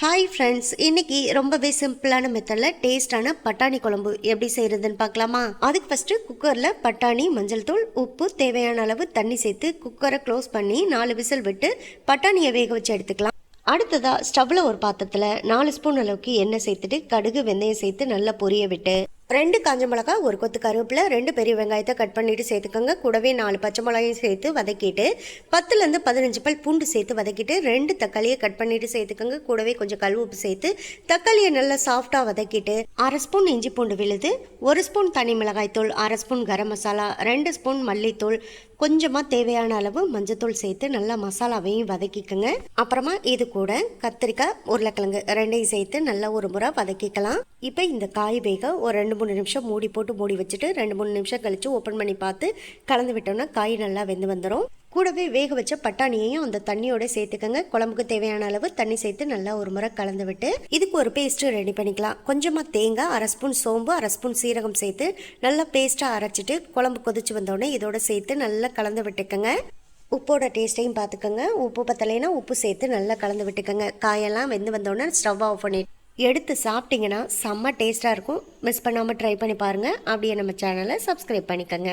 Hi friends இன்னைக்கு ரொம்பவே சிம்பிளான மெத்தடில் டேஸ்டான பட்டாணி குழம்பு எப்படி செய்யறதுன்னு பார்க்கலாமா? அதுக்கு ஃபஸ்ட்டு குக்கரில் பட்டாணி மஞ்சள் தூள் உப்பு தேவையான அளவு தண்ணி சேர்த்து குக்கரை க்ளோஸ் பண்ணி நாலு விசில் விட்டு பட்டாணியை வேக வச்சு எடுத்துக்கலாம். அடுத்ததாக ஸ்டவ்வில் ஒரு பாத்திரத்தில் நாலு ஸ்பூன் அளவுக்கு எண்ணெய் சேர்த்துட்டு கடுகு வெந்தயம் சேர்த்து நல்லா பொரிய விட்டு ரெண்டு காஞ்ச மிளகா ஒரு கொத்து கருவேப்பிலை ரெண்டு பெரிய வெங்காயத்தை கட் பண்ணிட்டு சேர்த்துக்கோங்க. கூடவே நாலு பச்சை மிளகாயும் சேர்த்து வதக்கிட்டு பத்துலேருந்து பதினஞ்சு பல் பூண்டு சேர்த்து வதக்கிட்டு ரெண்டு தக்காளியை கட் பண்ணிட்டு சேர்த்துக்கோங்க. கூடவே கொஞ்சம் கல் உப்பு சேர்த்து தக்காளியை நல்லா சாஃப்டாக வதக்கிட்டு அரை ஸ்பூன் இஞ்சி பூண்டு விழுது ஒரு ஸ்பூன் தனி மிளகாய் தூள் அரை ஸ்பூன் கரம் மசாலா ரெண்டு ஸ்பூன் மல்லித்தூள் கொஞ்சமாக தேவையான அளவு மஞ்சத்தூள் சேர்த்து நல்லா மசாலாவையும் வதக்கிக்கோங்க. அப்புறமா இது கூட கத்திரிக்காய் உருளைக்கிழங்கு ரெண்டையும் சேர்த்து நல்லா ஒரு முறை வதக்கிக்கலாம். இப்போ இந்த காய் வேக ஒரு ரெண்டு மூணு நிமிஷம் மூடி போட்டு மூடி வச்சுட்டு ரெண்டு மூணு நிமிஷம் கழித்து ஓப்பன் பண்ணி பார்த்து கலந்து விட்டோம்னா காய் நல்லா வெந்து வந்துடும் கூடவே வேக வச்ச பட்டாணியையும் அந்த தண்ணியோட சேர்த்துக்கங்க. குழம்புக்கு தேவையான அளவு தண்ணி சேர்த்து நல்லா ஒரு முறை கலந்து விட்டு இதுக்கு ஒரு பேஸ்ட்டு ரெடி பண்ணிக்கலாம். கொஞ்சமாக தேங்காய் அரை ஸ்பூன் சோம்பு அரை ஸ்பூன் சீரகம் சேர்த்து நல்லா பேஸ்ட்டாக அரைச்சிட்டு குழம்பு கொதிச்சு வந்தோடனே இதோட சேர்த்து நல்லா கலந்து விட்டுக்கோங்க. உப்போட டேஸ்ட்டையும் பார்த்துக்கோங்க. உப்பு பத்தலைன்னா உப்பு சேர்த்து நல்லா கலந்து விட்டுக்கோங்க. காயெல்லாம் வெந்து வந்தோடனே ஸ்டவ் ஆஃப் பண்ணிட்டு எடுத்து சாப்பிட்டிங்கன்னா செம்ம டேஸ்ட்டாக இருக்கும். மிஸ் பண்ணாமல் ட்ரை பண்ணி பாருங்கள் அப்படியே நம்ம சேனலை சப்ஸ்கிரைப் பண்ணிக்கோங்க.